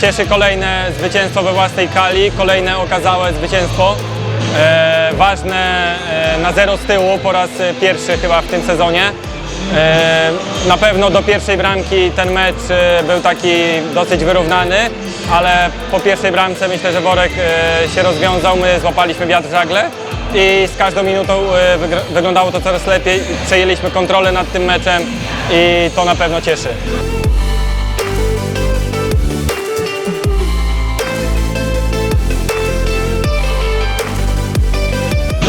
Cieszy kolejne zwycięstwo we własnej kali, kolejne okazałe zwycięstwo. E, ważne e, na zero z tyłu po raz pierwszy chyba w tym sezonie. E, na pewno do pierwszej bramki ten mecz e, był taki dosyć wyrównany, ale po pierwszej bramce myślę, że Worek e, się rozwiązał, my złapaliśmy wiatr w żagle i z każdą minutą e, wyglądało to coraz lepiej. Przejęliśmy kontrolę nad tym meczem i to na pewno cieszy.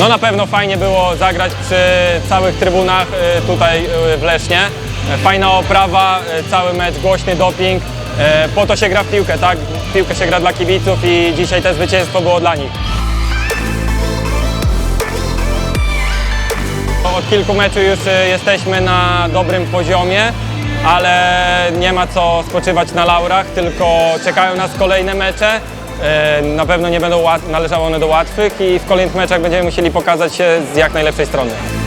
No na pewno fajnie było zagrać przy całych trybunach y, tutaj y, w Lesznie. Fajna oprawa, y, cały mecz, głośny doping. Po to się gra w piłkę, tak? Piłkę się gra dla kibiców i dzisiaj te zwycięstwo było dla nich. Od kilku meczów już jesteśmy na dobrym poziomie, ale nie ma co spoczywać na laurach, tylko czekają nas kolejne mecze. Y, Na pewno nie będą należały one do łatwych i w kolejnych meczach będziemy musieli pokazać się z jak najlepszej strony.